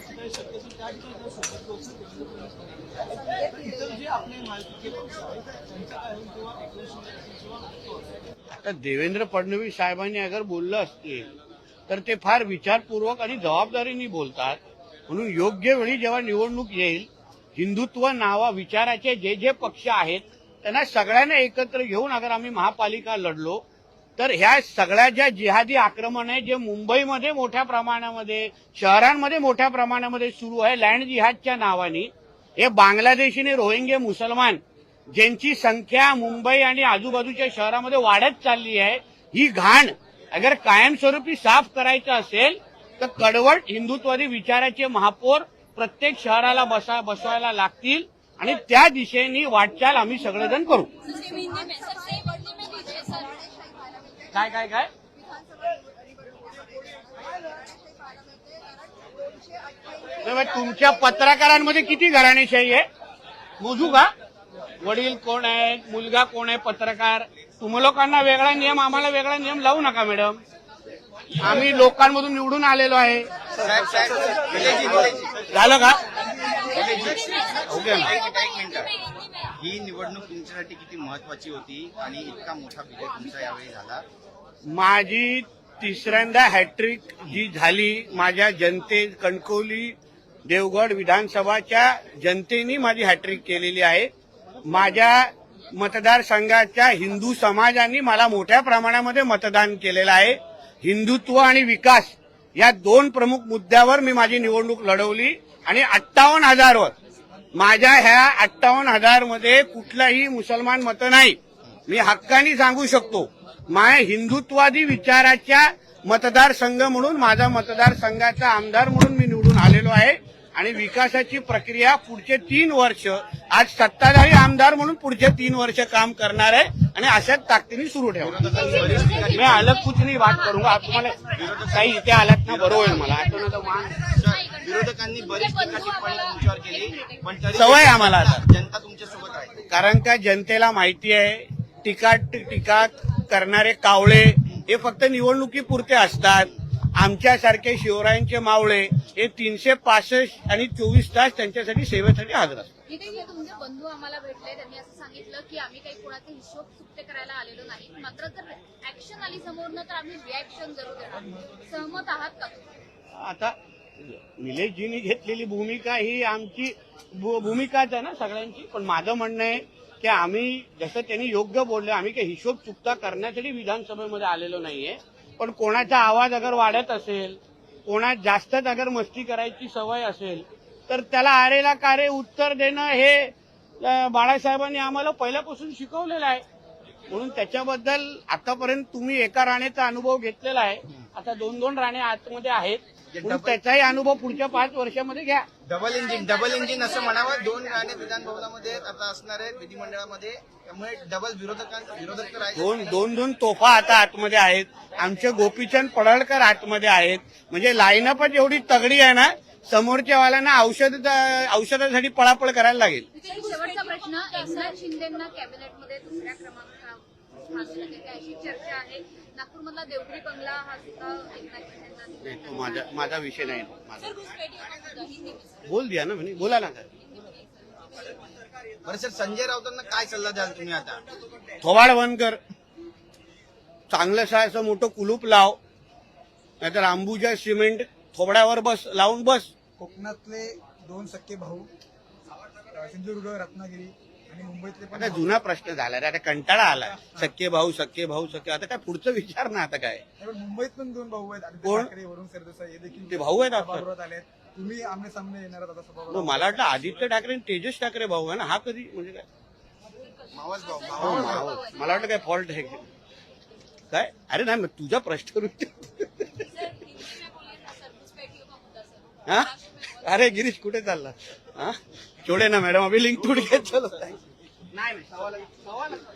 जायची काही शक्य असेल त्या ठिकाणी देवेंद्र फडणवीस इतर जे आपले त्यांचं काय होईल किंवा आता देवेंद्र फडणवीस साहेबांनी अगर बोललं असतील तर ते फार विचारपूर्वक आणि जबाबदारीने बोलतात. म्हणून योग्य वेळी जेव्हा निवडणूक येईल हिंदुत्व नावा विचाराचे जे जे पक्ष आहेत त्यांना सगळ्यांना एकत्र घेऊन अगर आम्ही महापालिका लढलो तर ह्या सगळ्या ज्या जिहादी आक्रमण आहे जे मुंबईमध्ये मोठ्या प्रमाणामध्ये शहरांमध्ये मोठ्या प्रमाणामध्ये सुरू आहे लँड जिहादच्या नावाने हे बांगलादेशीने रोहिंगे मुसलमान ज्यांची संख्या मुंबई आणि आजूबाजूच्या शहरामध्ये वाढत चालली आहे ही घाण अगर कायमस्वरूपी साफ करायचं असेल तर कडवट हिंदुत्वादी विचाराचे महापौर प्रत्येक शहराला बसा बसवायला लागतील आणि त्या दिशेने वाटचाल आम्ही सगळेजण करू. काय काय काय? तुमच्या पत्रकारांमध्ये किती घराणेशाही आहे? मोजू का? वडील कोण आहेत? मुलगा कोण आहे? पत्रकार? तुम्हा लोकांना वेगळा नियम आम्हाला वेगळा नियम लावू नका मॅडम. आम्ही लोकांमधून निवडून आलेलो आहे. झालं का? ओके ही निवडणूक तुमच्यासाठी किती महत्वाची होती आणि इतका मोठा विजय तुमचा यावेळी झाला? माझी तिसऱ्यांदा हॅट्रिक जी झाली माझ्या जनते कणकवली देवगड विधानसभाच्या जनतेने माझी हॅट्रिक केलेली आहे. माझ्या मतदारसंघाच्या हिंदू समाजाने मला मोठ्या प्रमाणामध्ये मतदान केलेलं आहे. हिंदुत्व आणि विकास या दोन प्रमुख मुद्द्यावर मी माझी निवडणूक लढवली आणि अठ्ठावन्न हजारवर माझ्या ह्या अठ्ठावन्न हजारमध्ये कुठलाही मुसलमान मत नाही. मी हक्कानी सांगू शकतो. माय हिंदुत्वादी विचाराच्या मतदारसंघ म्हणून माझा मतदारसंघाचा आमदार म्हणून मी निवडून आलेलो आहे आणि विकासाची प्रक्रिया पुढचे तीन वर्ष आज सत्ताधारी आमदार म्हणून पुढचे तीन वर्ष काम करणार आहे आणि अशाच ताकदीने सुरू ठेवणार मी अलग कुठली वाट बात तुम्हाला काही इथे आलात ना बरोबर मला. विरोधकांनी बरीच तुमच्यावर केली पण सवय आम्हाला आता. जनता तुमच्यासोबत आहे. कारण का जनतेला माहिती आहे टीका टीका करणारे कावळे हे फक्त निवडणुकीपुरते असतात. आमच्यासारखे शिवरायांचे मावळे हे तीनशे पासष्ट आणि चोवीस तास त्यांच्यासाठी सेवेसाठी हजर असतात. इथे जे तुमचे बंधू आम्हाला भेटले त्यांनी असं सांगितलं की आम्ही काही कोणाचे हिशोब सुट्टे करायला आलेलो नाही. मात्र जर ऍक्शन आली समोरनं तर आम्ही रिॲक्शन जरूर देणार. सहमत आहात का? तुम्ही आता निलेशजींनी घेतलेली भूमिका ही आमची भूमिकाच आहे ना सगळ्यांची. पण माझं म्हणणं आहे की आम्ही जसं त्यांनी योग्य बोललं आम्ही काही हिशोब चुकता करण्यासाठी विधानसभेमध्ये आलेलो नाहीये. पण कोणाचा आवाज अगर वाढत असेल कोणात जास्तच अगर मस्ती करायची सवय असेल तर त्याला आरेला कारे उत्तर देणं हे बाळासाहेबांनी आम्हाला पहिल्यापासून शिकवलेलं आहे. म्हणून त्याच्याबद्दल आतापर्यंत तुम्ही एका राण्याचा अनुभव घेतलेला आहे. आता दोन दोन राणे आतमध्ये आहेत. त्याचाही अनुभव पुढच्या पाच वर्षामध्ये घ्या. डबल इंजिन डबल इंजिन असं म्हणावं. दोन राणे विधान भवनामध्ये आता असणार आहेत विधिमंडळामध्ये. त्यामुळे डबल विरोधकां विरोधक तर आहेत. दोन दोन दोन तोफा आता आतमध्ये आहेत. आमचे गोपीचंद पडळकर आतमध्ये आहेत. म्हणजे लाईनअपच एवढी तगडी आहे ना समोरच्या वाल्यांना औषध औषधासाठी पळापळ करायला लागेल. शेवटचा प्रश्न एकनाथ शिंदेना कॅबिनेटमध्ये दुसऱ्या क्रमांकावर स्थान देण्यात येते अशी चर्चा आहे. नागपूरमधला देवगिरी बंगला हा सुद्धा एकनाथ शिंदेना नाही, तो माझा माझा विषय नाही. माझा बोल दिया ना म्हणे. बोला ना सर बरं सर संजय राऊतांना काय सल्ला द्याल तुम्ही आता? थोबाड बंद कर. चांगलं असं मोठं कुलूप लाव. नाहीतर अंबुजा सिमेंट थोबड्यावर बस लावून बस. कोकणातले दोन सख्खे भाऊ अ, सिंधुदुर्ग रत्नागिरी आणि मुंबईतले पण आता जुना प्रश्न झाला रे आता कंटाळा आला. सख्खे भाऊ सख्खे भाऊ सख्खे आता काय पुढचं विचार ना आता काय? पण मुंबईत पण दोन भाऊ आहेत. आदित्य कोण? ठाकरे वरुण सरदेसाई हे देखील ते भाऊ आहेत आपण. सभागृहात आले आहेत तुम्ही आमने सामने येणार आहात आता मग सभागृहात मला वाटलं आदित्य ठाकरे आणि तेजस ठाकरे भाऊ आहे ना हा कधी म्हणजे काय? मावस भाऊ हो. मला वाटलं काय फॉल्ट आहे. काय? अरे नाही मग तुझा प्रश्न हा? अरे गिरीश कुठे चालला? हा? छोडे ना मॅडम अभी लिंक तुड घेत चलो. नाही नाही. सव्वा लाख सव्वा लाख